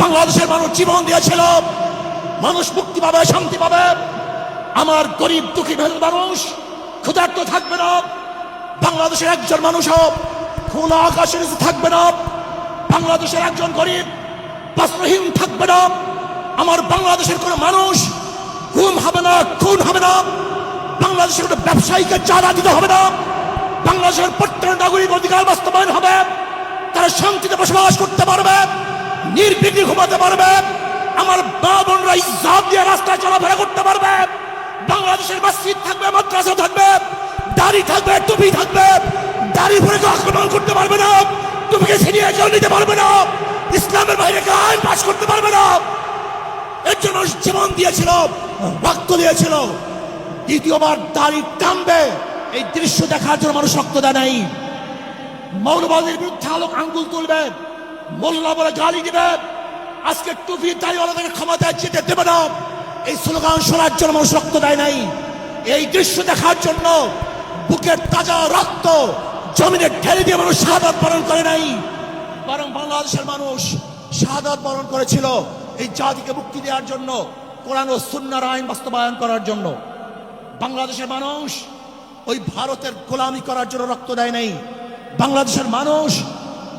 বাংলাদেশের মানুষ জীবন দিয়েছিল। মানুষ মুক্তি পাবে, শান্তি পাবে। আমার গরিব, দুঃখী মানুষ, ক্ষুধার্ত থাকবে না। বাংলাদেশের একজন মানুষ হোক, খোলা আকাশের থাকবে না। বাংলাদেশের একজন গরিব, বস্ত্রহীন থাকবে না। আমার বাংলাদেশের কোনো মানুষ গুম হবে না, খুন হবে না। বাংলাদেশের কোনো ব্যবসায়ীকে চাঁদা দিতে হবে না। বাংলাদেশের প্রত্যেক নাগরিক অধিকার বাস্তবায়ন হবে। তারা শান্তিতে বসবাস করতে পারবে। নির্বিঘ্নে ঘুমাতে পারবে। আমার মা বোনরা ইজ্জাত দিয়ে রাস্তায় চলাফেরা করতে পারবে। বাংলাদেশের মসজিদ থাকবে, মাদ্রাসা থাকবে, দাড়ি থাকবে, টুপি থাকবে। দাড়ি ভরে কেউ আক্রমণ করতে পারবে না। টুপিকে ছিনিয়ে কেউ নিতে পারবে না। ইসলামের বাইরে কেউ আইন পাশ করতে পারবে না। এর জন্য জীবন দিয়েছিল, রক্ত দিয়েছিল। দ্বিতীয়বার দাড়ি টানবে। এই দৃশ্য দেখার জন্য মানুষ রক্ত দেয় নাই। মৌলবাদের বিরুদ্ধে আলোক আঙ্গুল তুলবে। মোল্লা বলে গালি দিবে আজকে টুপি দাড়িওয়ালাদের ক্ষমতায় যেতে দেবে না। এই স্লোগান শোনার জন্য মানুষ রক্ত দেয় নাই। এই দৃশ্য দেখার জন্য বুকের তাজা রক্ত জমিনে ঠেলে দিয়ে মানুষ শাহাদাত বরণ করে নাই। বরং বাংলাদেশের মানুষ শাহাদাত বরণ করেছিল এই জাতিকে মুক্তি দেওয়ার জন্য, কোরআন ও সুন্নার আইন বাস্তবায়ন করার জন্য। বাংলাদেশের মানুষ ওই ভারতের গোলামি করার জন্য রক্ত দেয় নাই। বাংলাদেশের মানুষ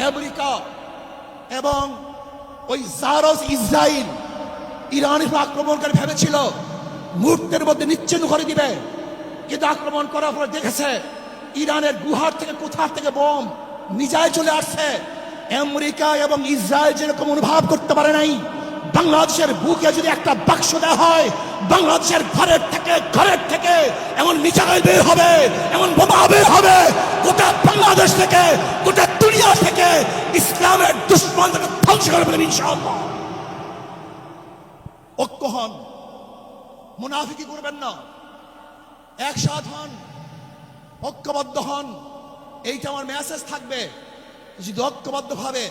আমেরিকা এবং ওই জারস ইসরায়েল ইরানের আক্রমণকারী ভেবেছিল, মুহূর্তের মধ্যে নিচ্ছিন্ন করে দিবে। কিন্তু আক্রমণ করার পরে দেখেছে, ইরানের গুহার থেকে কোথার থেকে বোম নিজায় চলে আসছে। আমেরিকা এবং ইসরায়েল যেরকম অনুভব করতে পারে নাই বাংলাদেশের বুকে যদি একটা বাক্স দেওয়া হয়, বাংলাদেশের ঘরের থেকে ঘরের থেকে এমন মিসাইল বের হবে, এমন বোমা বের হবে, গোটা বাংলাদেশ থেকে, গোটা দুনিয়া থেকে ইসলামের দুশ্মনদের ধ্বংস করে ফেলবে ইনশাআল্লাহ। ঐক্য হন। মুনাফিকি করবেন না। একসাথ হন। ঐক্যবদ্ধ হন। এইটা আমার মেসেজ থাকবে। যদি ঐক্যবদ্ধ ভাবে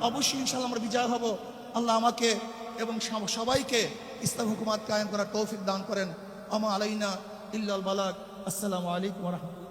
অবশ্যই ইনশাল্লাহ আমরা বিজয় হব। আল্লাহ আমাকে এবং সবাইকে ইসলাম হুকুমাত কায়েম করার তৌফিক দান করেন। আমা আলাইনা ইল্লাল বালাক। আসসালামু আলাইকুম রহমতুল্লাহ।